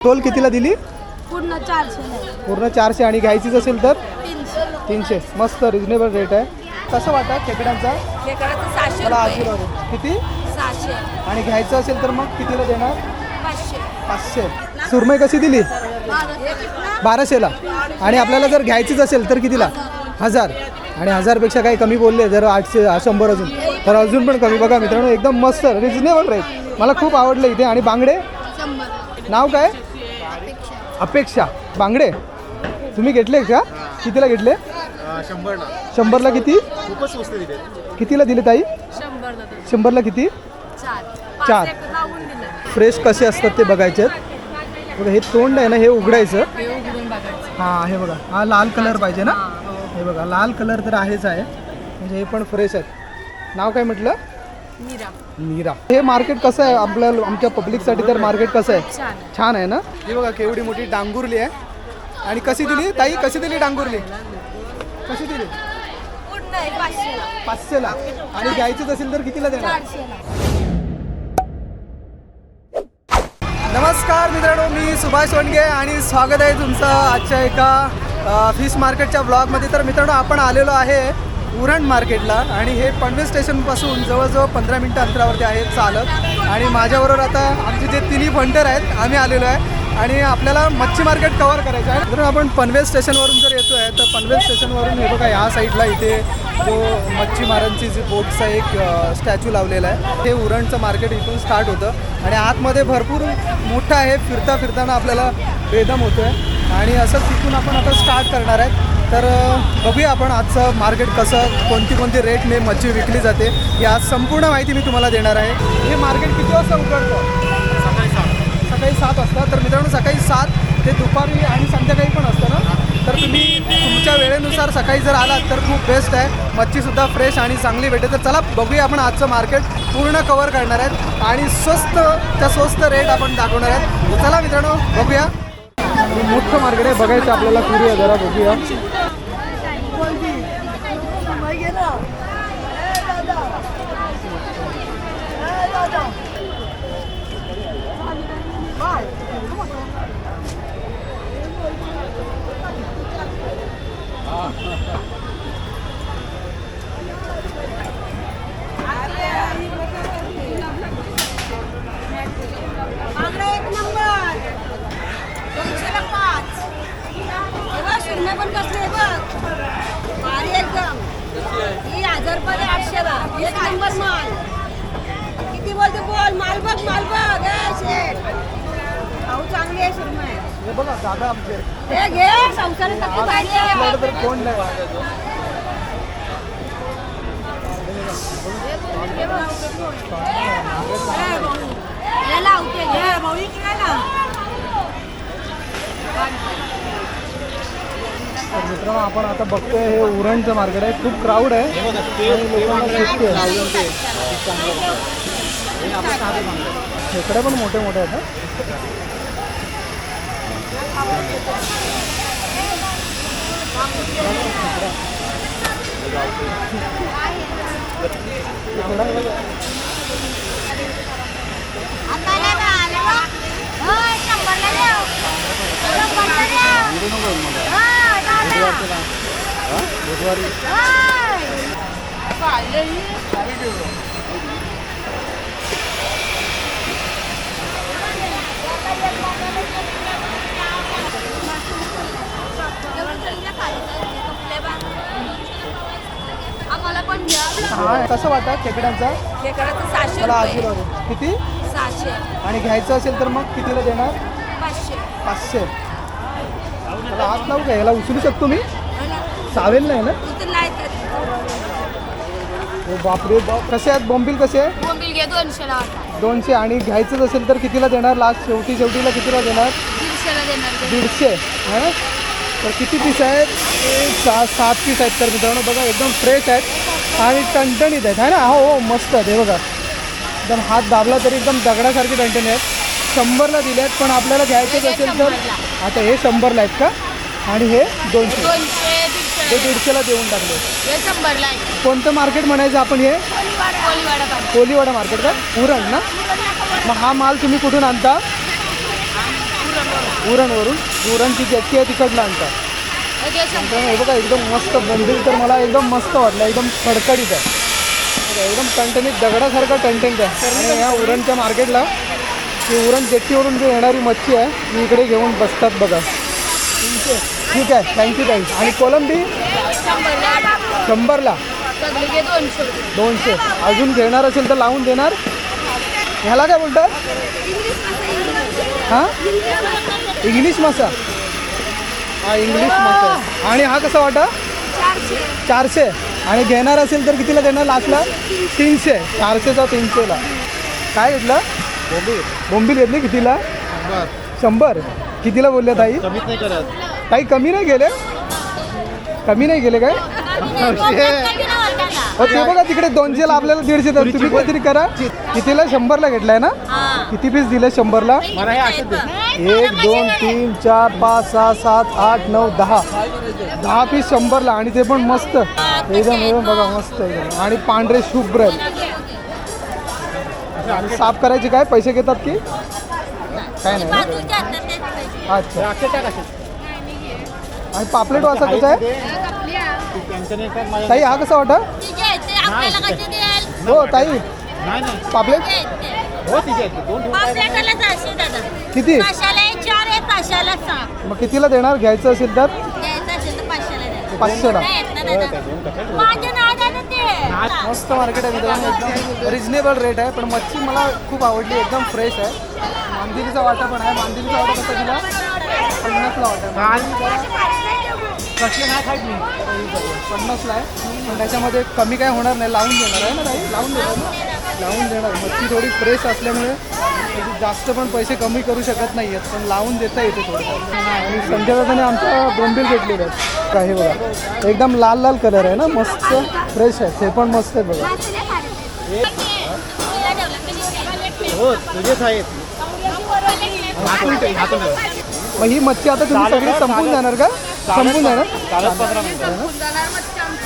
Toll कितीला दिली? पूर्ण चारशे. पूर्ण चारशे आणि घ्यायचीच असेल तर? तीनशे. तीनशे. मस्त रिजनेबल रेट आहे. कसं वाटतं खेकड्यांचा? खेकड्याचं सहाशे मला रुपये. आशीर्वाद किती? सहाशे. आणि घ्यायचं असेल तर मग कितीला देणार? पाचशे. पाचशे. सुरमई कशी दिली? बाराशेला. आणि आपल्याला जर घ्यायचीच असेल तर कितीला? हजार. आणि हजारपेक्षा काही कमी बोलले जर आठशे शंभर अजून. तर अजून पण कमी. बघा मित्रांनो एकदम मस्त रिजनेबल रेट मला खूप आवडलं इथे. आणि बांगडे? शंभर. नाव काय? अपेक्षा. बांगडे? तुम्ही घेतले का? कितीला घेतले? शंभरला. शंभरला किती? खूपच स्वस्त दिले. कितीला दिले ताई? शंभर शंभरला किती? चार. फ्रेश कसे असतात ते बघायचे आहेत. बघा हे तोंड आहे ना हे उघडायचं. हे हां हे बघा. हा लाल कलर पाहिजे ना? हे बघा लाल कलर तर आहेच आहे. म्हणजे हे पण फ्रेश आहेत. नाव काय म्हटलं? मीरा मीरा हे मार्केट कसं आहे? आपल्या आमच्या पब्लिकसाठी तर मार्केट कसं आहे? छान आहे. ना? ही बघा केवढी मोठी डांगुरली आहे. आणि कशी दिली? ताई कशी दिली डांगुरली? कशी दिली? आहे पाचशेला आणि घ्यायचीच असेल तर कितीला देणार? नमस्कार मित्रांनो मी सुभाष वनगे आणि स्वागत आहे तुमचं आजच्या एका फिश मार्केटच्या ब्लॉगमध्ये तर मित्रांनो आपण आलेलो आहे उरण मार्केटला आणि हे पनवेल स्टेशनपासून जवळजवळ पंधरा मिनटं अंतरावरती आहे चालत. आणि माझ्याबरोबर आता आमचे जे तिन्ही फंटर आहेत आम्ही आलेलो आहे. आणि आपल्याला मच्छी मार्केट कवर करायचं आहे. मित्रांनो आपण पनवेल स्टेशनवरून जर येतो आहे तर पनवेल स्टेशनवरून हे बघा ह्या साईडला इथे जो मच्छीमारांची जी बोटचा एक स्टॅच्यू लावलेला आहे ते उरणचं मार्केट इथून स्टार्ट होतं. आणि आतमध्ये भरपूर मोठं आहे फिरता फिरताना आपल्याला बेदम होतो आहे आणि असंच तिथून आपण आता स्टार्ट करणार आहे तर बघूया आपण आजचं मार्केट कसं कोणती कोणती रेटने मच्छी विकली जाते ही आज संपूर्ण माहिती मी तुम्हाला देणार आहे. हे मार्केट किती वाजता उघडतं? सकाळी सात. सकाळी सात वाजता. तर मित्रांनो सकाळी सात ते दुपारी आणि संध्याकाळी पण असतं ना? तर तुम्ही तुमच्या वेळेनुसार सकाळी जर आलात तर खूप बेस्ट आहे. मच्छीसुद्धा फ्रेश आणि चांगली भेटेल तर चला बघूया आपण आजचं मार्केट पूर्ण कवर करणार आहेत आणि स्वस्त त्या स्वस्त रेट आपण दाखवणार आहेत. चला मित्रांनो बघूया. मोठं मार्केट आहे. बघायचं आपल्याला पुरी आहे जरा बघूया बांगडा एक नंबर दोनशेला पाच हे बघ शून्य पण कसले आहे बघ भारी एकदम ही हजार रुपये आठशेला एक नंबर माल किती बोलते बोल माल बघ माल बघ ए शेठ भाऊ चांगली आहे सुरमई हे बघा दादा आमचे हे घे संसारात किती भारी आहे. आपल्याकडे तर कोण नाही हे लावते घे भाऊ इकडे ना तर मित्रांनो आपण आता बघतोय हे उरणचं मार्केट आहे. खूप क्राऊड आहे. आणि लोकांना सुट्टी आहे खेकडे पण मोठे मोठे आहेत हं. खेकडा बघा. आता नाही ना आलं बा. होय, शंभरला देऊ. शंभरला देऊ. होय, दादा. होय. आम्हाला पण घ्या हा कसं वाटतं खेकड्यांचा? खेकड्याचं सहाशे मला रुपये. आशीर्वाद आहे. किती? सहाशे. आणि घ्यायचं असेल तर मग कितीला देणार? पाचशे. हात लावू का? याला उचलू शकतो मी? चावेल नाही ना? उतर नाही तर. ओ बापरे बाप. कसे आहेत? बॉम्बिल कसे? आहे बोंबील घे दोनशेला आता दोनशे. आणि घ्यायचंच असेल तर कितीला देणार? लास्ट शेवटी शेवटीला कितीला देणार? दीडशेला देणार. ते. दीडशे. हां? तर किती पीस आहेत? सहा सात पीस आहेत तर मित्रांनो बघा एकदम फ्रेश आहेत आणि टणटणीत आहेत. है ना? हो हो मस्त आहेत. हे बघा. एकदम हात दाबला तरी एकदम दगडासारखे टणटणी आहेत. शंभरला दिले आहेत पण आपल्याला घ्यायचेच असेल तर. आता हे शंभरला आहेत का? आणि हे दोनशे. हे दीडशे. दीडशेला देऊन टाकले. आहे. कोणतं मार्केट म्हणायचं आपण हे? कोलीवाडा. मार्केट का? उरण ना? मग हा माल तुम्ही कुठून आणता? उरणवरून. उरणची जॅकी आहे तिकडनं आणता मित्रांनो, हे बघा एकदम मस्त बोंबील तर मला एकदम मस्त वाटलं. एकदम कडकडीत आहे. एकदम टणटणीत दगडासारखं टणटणीत आहे. आणि या उरणच्या मार्केटला ती उरण जेट्टीवरून जी येणारी मच्छी आहे ती इकडे घेऊन बसतात बघा. ठीक आहे. थँक्यू ताई आणि कोलंबी शंभरला. दोनशे. अजून घेणार असेल तर लावून देणार. ह्याला काय बोलतात? हां? इंग्लिश मासा. हा इंग्लिश मासा आणि हा कसा वाटा? चारशे. आणि घेणार असेल तर कितीला देणार लास्टला तीनशे. चारशेचा तीनशेला. काय घेतलं? बोंबील. बोंबील घेतली कितीला? शंभर. कितीला बोलले ताई? कमीच नाही करत. ताई कमी नाही गेले? कमी नाही गेले काय? ते बघा तिकडे दोनशेला आपल्याला दीडशे तर तुम्ही काहीतरी करा. कितीला शंभरला घेतलाय ना? किती पीस दिले शंभरला? हे एक दोन तीन चार पाच सहा सात आठ नऊ दहा. दहा पीस शंभरला आणि ते पण मस्त. एकदम एकदम बघा मस्त एकदम. आणि पांढरे शुभ्र साफ करायचे काय? पैसे घेतात की? काय नाही? अच्छा. आणि पापलेट वासा कसा आहे? ताई हा कसा वाटा? हो ताई. नाही नाही. पापलेट? हो तिचे आहेत दोन ठेवून किती? चार आहे सहा. मग कितीला देणार? घ्यायचं असेल तर? द्यायचं असेल तर पाचशेला द्या. पाचशेला. नाही येत ना दादा. माझं नाव आहे ना ते. मस्त मार्केट आहे मित्रांनो. एकदम रिजनेबल रेट आहे पण मच्छी मला खूप आवडली एकदम फ्रेश आहे. मांदिलीचा वाटा पण आहे मांदिलीचा वाटा कसा दिला? पन्नासला वाटा आहे. कसले नाही खायच? मी पन्नासला आहे. पण त्याच्यामध्ये कमी काय होणार नाही. लावून देणार आहे ना ताई? लावून देणार ना? लावून देणार. मच्छी थोडी फ्रेश असल्यामुळे त्याचे जास्त पण पैसे कमी करू शकत नाही आहेत पण लावून देता येते थोडं. आणि संजय दादाने आमचा बोंबील घेतलेले आहेत. काही बघा. एकदम लाल लाल कलर आहे ना? मस्त फ्रेश आहे. ते पण मस्त आहे बघा. हो तुझेच आहेत. मग ही मच्छी आता तुम्ही सगळी संपून जाणार का? संपून जाणार?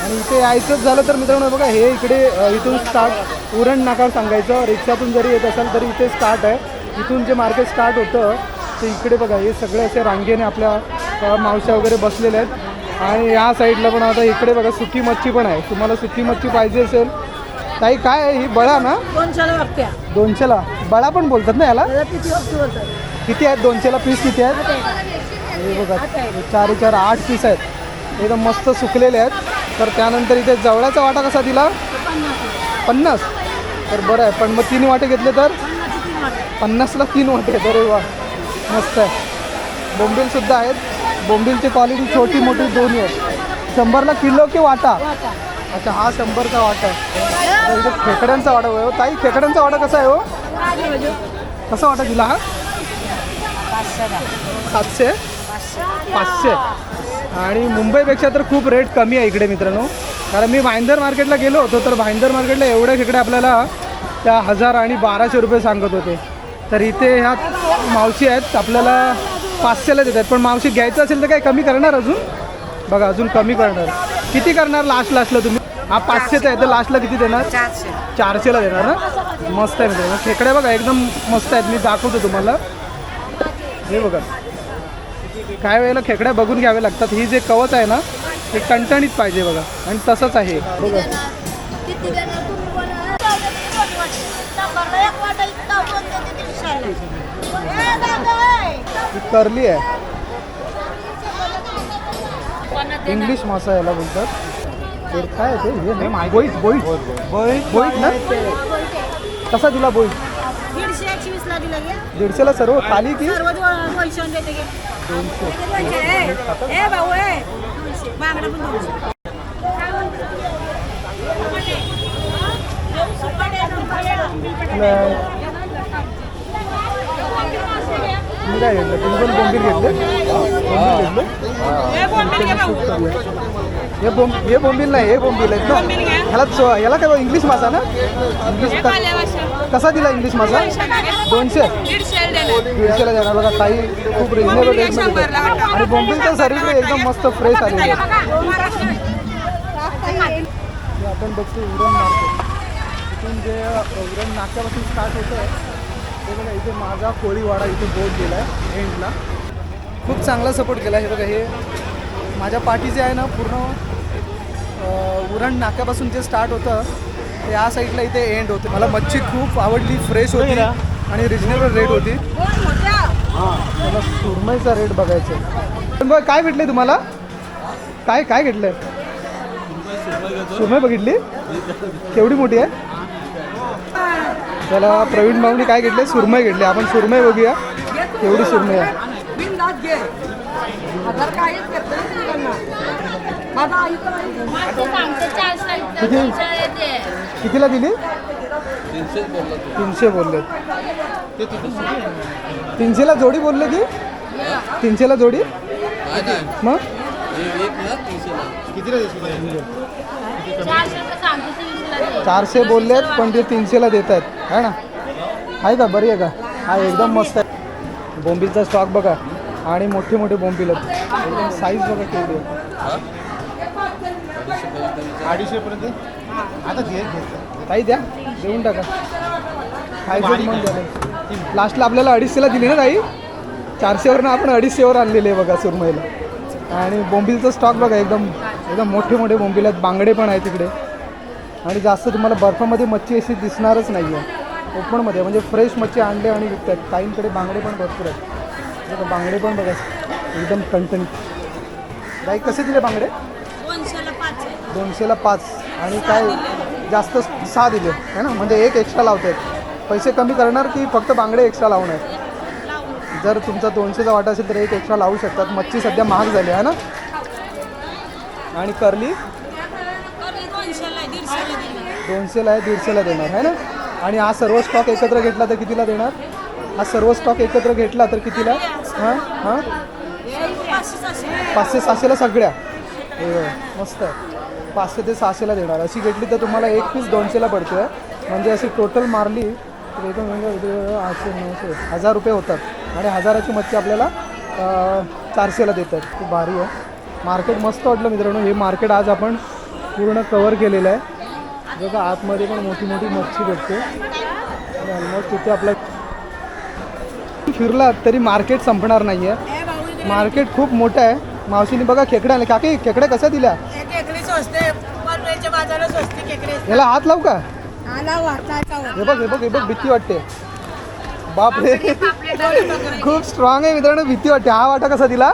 आणि इथे यायचंच झालं तर मित्रांनो बघा हे इकडे इथून स्टार्ट उरण नाकार सांगायचं. रिक्षातून जरी येत असाल तरी इथे स्टार्ट आहे. इथून जे मार्केट स्टार्ट होतं ते इकडे बघा हे सगळे असे रांगेने आपल्या मावश्या वगैरे बसलेल्या आहेत. आणि या साईडला पण आता इकडे बघा सुकी मच्छी पण आहे. तुम्हाला सुकी मच्छी पाहिजे असेल. ताई काय आहे? ही बळा ना? दोनशेला दोनशेला. बळा पण बोलतात ना याला? किती आहेत? दोनशेला पीस किती आहेत? हे बघा चार चार आठ पीस आहेत. एकदम मस्त सुकलेले आहेत. तर त्यानंतर इथे जवळाचा वाटा कसा दिला? पन्नास तर बरं आहे. पण मग तीन वाटे घेतले तर? पन्नासला तीन वाटे तर वा. मस्त आहे. बोंबीलसुद्धा आहेत. बोंबीलची क्वालिटी छोटी मोठी दोन्ही आहेत. शंभरला किलो की वाटा? अच्छा हा शंभरचा वाटा आहे. खेकड्यांचा वाटा हो. ताई खेकड्यांचा वाटा कसा आहे हो? कसा वाटा दिला हा? सातशे पाचशे. आणि मुंबईपेक्षा तर खूप रेट कमी आहे इकडे मित्रांनो. कारण मी भाईंदर मार्केटला गेलो होतो तर भाईंदर मार्केटला एवढे खेकडे आपल्याला त्या हजार आणि बाराशे रुपये सांगत होते. तर इथे ह्या मावशी आहेत आपल्याला पाचशेला देत आहेत. पण मावशी घ्यायचं असेल तर काय कमी करणार अजून? बघा अजून कमी करणार. किती करणार लास्ट लास्टला तुम्ही? हा पाचशेचा आहे तर लास्टला किती देणार? चारशे. चारशेला देणार ना? मस्त आहे मित्रांनो. खेकड्या बघा एकदम मस्त आहेत. मी दाखवतो तुम्हाला. हे बघा. काय वेळेला खेकड्या बघून घ्यावे लागतात ही जे कवच आहे ना ते टणटणीत पाहिजे बघा. आणि तसंच आहे. बघा. करली आहे. इंग्लिश मासा याला बोलतात. तर काय ते? हे ना? बोईट बोईट बोईट बोईट ना? कसा दिला बोईट दिलं गे दीडशेला सर्व खाली की? सर्व दोनशे देते गे दोनशे दोनशे. ए. ए भाऊ ए. दोनशे. बांगडा पण दोनशे. तुम्ही काय घेतलं? तुम्ही पण बोंबील घेतले? बोंबील घेतले? हे बोंब हे बोंबील नाही हे बोंबील आहेत ना. ह्याला याला काय इंग्लिश मासा ना? इंग्लिश कसा दिला इंग्लिश मासा दोनशे? दीडशेला देणार. बघा काही खूप रिजनेबल रेटमध्ये. आणि तर सर्वीकडे एकदम मस्त फ्रेश आलेली आहे. आपण बघतो उरण मार्केट इथून जे उरण नाक्यापासून स्टार्ट होतं हे बघा इथे माझा कोळीवाडा इथे बोट गेला आहे एंडला खूप चांगला सपोर्ट केला हे बघा हे माझ्या पाठीचे आहे ना पूर्ण उरण नाक्यापासून जे स्टार्ट होतं ते या साईडला इथे एंड होते. मला मच्छी खूप आवडली फ्रेश होती आणि रिजनेबल रेट होती. मला सुरमईचा रेट बघायचा आहे. पण बघ काय भेटले तुम्हाला? काय काय घेतलंय सुरमई बघितली? केवढी मोठी आहे? त्याला प्रवीण भाऊनी काय घेतले? सुरमई घेतली. आपण सुरमई बघूया. केवढी सुरमई आहे. किती? कितीला दिली? तीनशे बोलले. तीनशेला जोडी बोलले की तीनशेला जोडी? मग? चारशे बोललेत पण ते तीनशेला देत आहेत. है ना? आहे का? बरी आहे का? हा एकदम मस्त आहे. बोंबीलचा स्टॉक बघा. आणि मोठे मोठे बोंबील आहेत. एकदम साईज बघा केवढी आहे अडीचशे पर्यंत आता घे ताई द्या देऊन टाका. झालं लास्टला आपल्याला अडीचशेला दिली ना ताई? चारशेवरनं आपण अडीचशेवर आणलेले आहे बघा सुरमईला. आणि बोंबीलचा स्टॉक बघा एकदम एकदम मोठे मोठे बोंबील आहेत. बांगडे पण आहेत तिकडे आणि जास्त तुम्हाला बर्फामध्ये मच्छी अशी दिसणारच नाही आहे ओपनमध्ये म्हणजे फ्रेश मच्छी आणले आणि विकतात. काहींकडे बांगडे पण भरपूर आहेत. बघा बांगडे पण बघा. एकदम टणटणीत. बाई कसे दिले बांगडे? आहे दोनशेला पाच आणि काय जास्त सहा दिले है ना? म्हणजे एक एक्स्ट्रा लावत आहेत पैसे कमी करणार की फक्त बांगडे एक्स्ट्रा लावणार जर तुमचा दोनशेचा वाटा असेल तर एक एक्स्ट्रा लावू शकतात. मच्छी सध्या महाग झाली आहे ना? आणि करली? दोनशेला आहे, दीडशेला देणार आहे ना? आणि हा सर्व स्टॉक एकत्र घेतला तर कितीला देणार? हा सर्व स्टॉक एकत्र घेतला तर कितीला? हां? हां? पाचशे सहाशेला सगळ्या. मस्त आहे. पाचशे ते सहाशेला देणार. अशी घेतली तर तुम्हाला एक पीस दोनशेला पडते. म्हणजे अशी टोटल मारली तर एकदम म्हणजे आठशे नऊशे हजार रुपये होतात. आणि हजाराची मच्छी आपल्याला चारशेला देतात. खूप भारी आहे. मार्केट मस्त वाटलं मित्रांनो. हे मार्केट आज आपण पूर्ण कवर केलेलं आहे. बघा आतमध्ये पण मोठी मोठी मच्छी भेटते. आणि ऑलमोस्ट तिथे आपलं फिरला तरी मार्केट संपणार नाही आहे मार्केट खूप मोठं आहे. मावशीने बघा खेकड्या आले काकी खेकड्या कशा दिल्या? याला हात लावू का? हे बघ हे बघ हे बघ भीती वाटते. बापरे. खूप स्ट्रॉंग आहे मित्रांनो भीती वाटते. हा वाटा कसा दिला?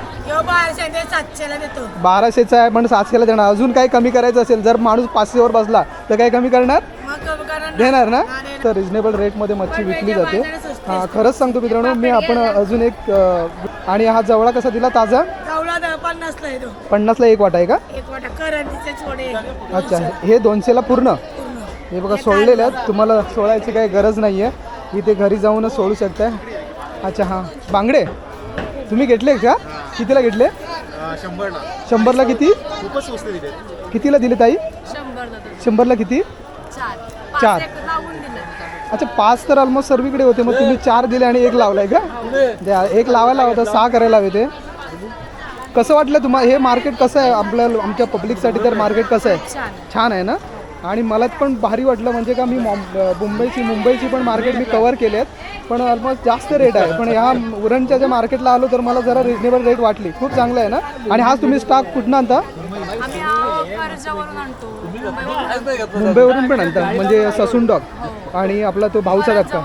बाराशेचा आहे पण सातशेला देणार. अजून काही कमी करायचं असेल जर माणूस पाचशेवर बसला तर काही कमी करणार? देणार ना? तर रिजनेबल रेटमध्ये मच्छी विकली जाते. हां खरंच सांगतो मित्रांनो मी आपण अजून एक अं, आणि हा जवळा कसा दिला? ताजा? पन्नासला येतो पन्नासला एक वाटा आहे का? एक वाटा करंटीचे छोडे अच्छा हे दोनशेला पूर्ण? हे बघा सोडलेले आहेत. तुम्हाला सोडायची काही गरज नाही आहे इथे घरी जाऊनच सोडू शकताय. अच्छा हां. बांगडे? तुम्ही घेतले का? कितीला घेतले? शंभरला. शंभरला किती? खूपच स्वस्त दिले. कितीला दिले ताई? शंभरला किती? चार. चार. पाच एक लावून दिलं अच्छा पाच तर ऑलमोस्ट सर्वीकडे होते. मग तुम्ही चार दिले आणि एक लावलाय का? द्या, एक लावायला होता सहा करायला हवे ते. कसं वाटलं तुम्हाला हे मार्केट कसं आहे? आपल्या आमच्या पब्लिकसाठी तर मार्केट कसं आहे? छान. आहे ना? आणि मला पण भारी वाटलं म्हणजे का मी मुंबईची मुंबईची पण मार्केट मी कवर केले आहेत. पण ऑलमोस्ट जास्त रेट आहे. पण ह्या उरणच्या ज्या मार्केटला आलो तर मला जरा रिजनेबल रेट वाटली. खूप चांगलं आहे ना? आणि हाच तुम्ही स्टॉक कुठनं आणता? हा मुंबईवरून. मुंबईवरून पण आणता. म्हणजे ससून डॉग. आणि आपला तो भाऊचा हा जातो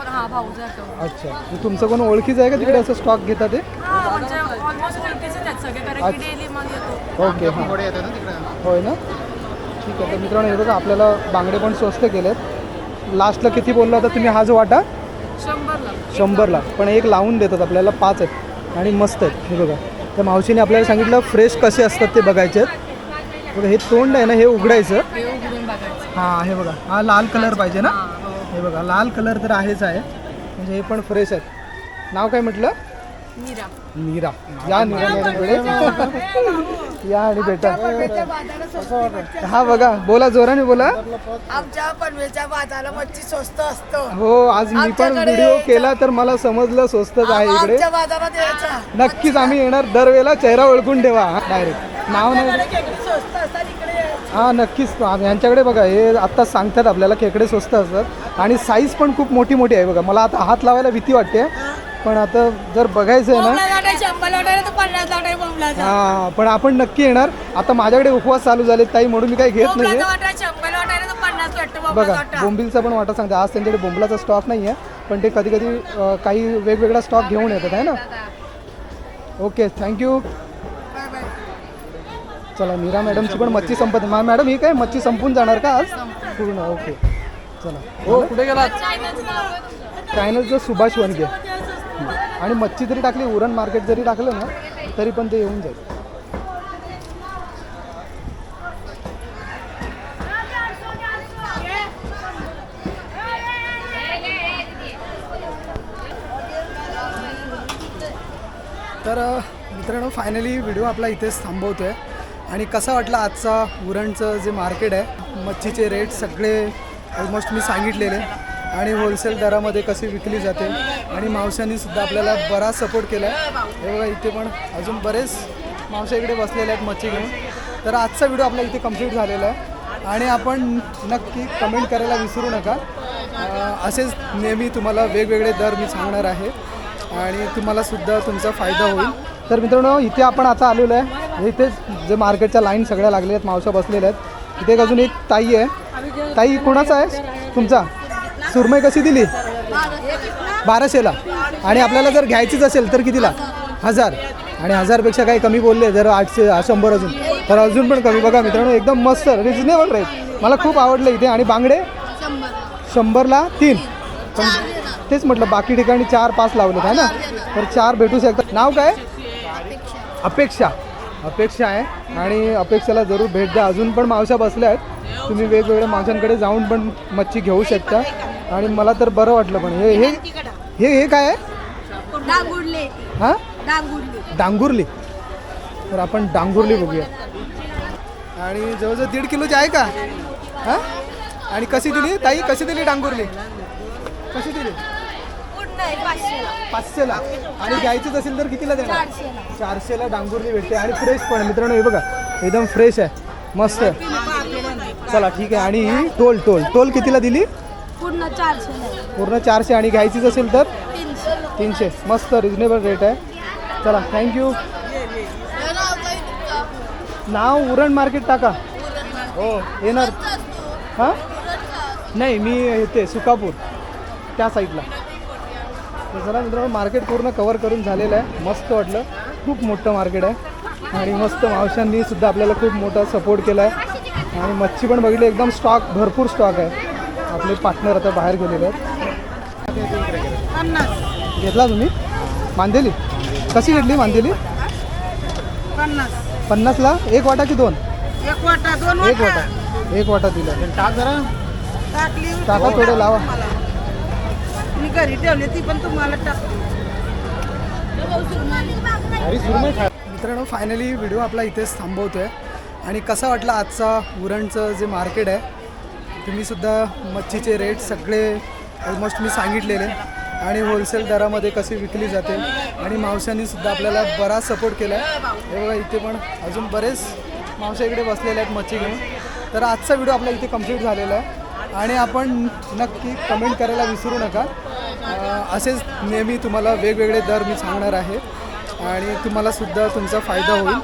अच्छा. मग तुमचं कोण ओळखीचं आहे का तिकडे असं स्टॉक घेता ते? हा म्हणजे ऑलमोस्ट ओळखीचे आहेत सगळे कारण की डेली मग येतो. ओके हां. थोडे येतात ना तिकडे. होय ना? ठीक आहे तर मित्रांनो हे बघा आपल्याला बांगडे पण स्वस्त केलेत. लास्टला किती बोलला होता तुम्ही हा जो वाटा? शंभरला. शंभरला. पण एक लावून देतात आपल्याला पाच आहेत. आणि मस्त आहेत हे बघा. त्या मावशीने आपल्याला सांगितलं फ्रेश कसे असतात ते बघायचे आहेत. बघा हे तोंड आहे ना हे उघडायचं. हे उघडून बघायचं. हां हे बघा. हा लाल कलर पाहिजे ना? हा बघा लाल कलर तर आहेच आहे. म्हणजे हे पण फ्रेश आहेत. नाव काय म्हटलं? मीरा. नीरा या नीरा मॅडमकडे या आणि भेटा. हा बघा बोला जोराने बोला. आमच्या पनवेलच्या बाजाराला मच्छी स्वस्त असतो. हो आज मी पण व्हिडिओ केला तर मला समजलं स्वस्तच आहे इकडे. नक्कीच आम्ही येणार दरवेळेला चेहरा ओळखून ठेवा डायरेक्ट नाव नाही. हां नक्कीच. यांच्याकडे बघा हे आत्ताच सांगतात आपल्याला खेकडे स्वस्त असतात. आणि साईज पण खूप मोठी मोठी आहे बघा. मला आता हात लावायला भीती वाटते. पण आता जर बघायचं आहे ना हां पण आपण नक्की येणार. आता माझ्याकडे उपवास चालू झाले ताई म्हणून मी काही घेत नाही बघा बोंबिलचा पण वाटा सांगते. आज त्यांच्याकडे बोंबलाचा स्टॉक नाही आहे पण ते कधी कधी काही वेगवेगळा स्टॉक घेऊन येतात आहे ना? ओके थँक्यू चला मीरा मॅडमची पण मच्छी संपत मा मॅडम ही काय मच्छी संपून जाणार का आज? पूर्ण ओके. चला. हो कुठे गेला चायनलचं सुभाष वनगे. आणि मच्छी जरी टाकली उरण मार्केट जरी टाकलं ना तरी पण ते येऊन जाईल. तर मित्रांनो फायनली व्हिडिओ आपला इथेच थांबवतो आहे आणि कसा वाटला आजचा उरणचं जे मार्केट आहे मच्छीचे रेट सगळे ऑलमोस्ट मी सांगितलेले. आणि होलसेल दरामध्ये कशी विकली जाते. आणि मावशांनी सुद्धा आपल्याला बराच सपोर्ट केला आहे हे बघा इथे पण अजून बरेच मावशा इकडे बसलेले आहेत मच्छी घेऊन. तर आजचा व्हिडिओ आपला इथे कंप्लीट झालेला आहे. आणि आपण नक्की कमेंट करायला विसरू नका. असेच नेहमी तुम्हाला वेगवेगळे दर मी सांगणार आहे. आणि तुम्हाला सुद्धा तुमचा फायदा होईल. तर मित्रांनो इथे आपण आता आलेलो आहे. इथेच जे मार्केटच्या लाईन सगळ्या लागलेल्या आहेत मावशा बसलेल्या आहेत. इथे एक अजून एक ताई आहे. ताई कोणाचा आहे? तुमचा? सुरमई कशी दिली? बाराशेला. आणि आपल्याला जर घ्यायचीच असेल तर कितीला? हजार. आणि हजारपेक्षा काही कमी बोलले जर आठशे शंभर अजून. तर अजून पण कमी. बघा मित्रांनो एकदम मस्त रिजनेबल राहील मला खूप आवडलं इथे. आणि बांगडे? शंभरला तीन. पण तेच म्हटलं बाकी ठिकाणी चार पाच लावलेत आहे ना? तर चार भेटू शकतात. नाव काय? अपेक्षा. अपेक्षा आहे आणि अपेक्षाला जरूर भेट द्या. अजून पण मावशा बसल्या आहेत. तुम्ही वेगवेगळ्या मावशांकडे जाऊन पण मच्छी घेऊ शकता. आणि मला तर बरं वाटलं पण. हे हे हे हे काय आहे? हां? डांगुर्ली. तर आपण डांगुर्ली बघूया. आणि जवळजवळ दीड किलोची आहे का? हां? आणि कशी दिली? ताई कशी दिली डांगुर्ली? कशी दिली? आहे पाचशेला पाचशेला आणि घ्यायचीच असेल तर कितीला देणार? चारशेला डांगुर्ली भेटते आणि फ्रेश पण आहे. मित्रांनो हे बघा एकदम फ्रेश आहे. मस्त. आहे चला ठीक आहे. आणि ही टोल टोल. टोल कितीला दिली? पूर्ण चारशेला पूर्ण चारशे. आणि घ्यायचीच असेल तर? तीनशे. तीनशे. मस्त रिजनेबल रेट आहे. चला थँक्यू नाव उरण मार्केट टाका. हो येणार. हां? नाही मी येते सुकापूर. त्या साईडला तर चला मित्रांनो मार्केट पूर्ण कवर करून झालेलं आहे. मस्त वाटलं. खूप मोठं मार्केट आहे. आणि मस्त मावशांनी सुद्धा आपल्याला खूप मोठा सपोर्ट केला आहे आणि मच्छी पण बघितली एकदम स्टॉक भरपूर स्टॉक आहे. आपले पार्टनर आता बाहेर गेलेले आहेत. घेतला तुम्ही? मांदेली? कशी घेतली मांदेली? पन्नास पन्नासला एक वाटा की दोन? एक वाटा दोन एक वाटा. एक वाटा दिला. टाक जरा. टाका थोडे लावा. मी घरी ठेवली ती पण तुम्हाला टाक. अरे सुरमई खा. मित्रांनो फायनली व्हिडिओ आपला इथेच थांबवतो आहे आणि कसा वाटला आजचा उरणचं जे मार्केट आहे तुम्ही सुद्धा मच्छीचे रेट सगळे ऑलमोस्ट मी सांगितलेले. आणि होलसेल दरामध्ये कशी विकली जाते. आणि मावशांनी सुद्धा आपल्याला बराच सपोर्ट केला आहे हे बघा इथे पण अजून बरेच मावशा इकडे बसलेले आहेत मच्छी घेऊन. तर आजचा व्हिडिओ आपला इथे कंप्लीट झालेला आहे. आणि आपण नक्की कमेंट करायला विसरू नका. असेच नेहमी तुम्हाला वेगवेगळे दर मी सांगणार आहे. आणि तुम्हाला सुद्धा तुमचा फायदा होईल.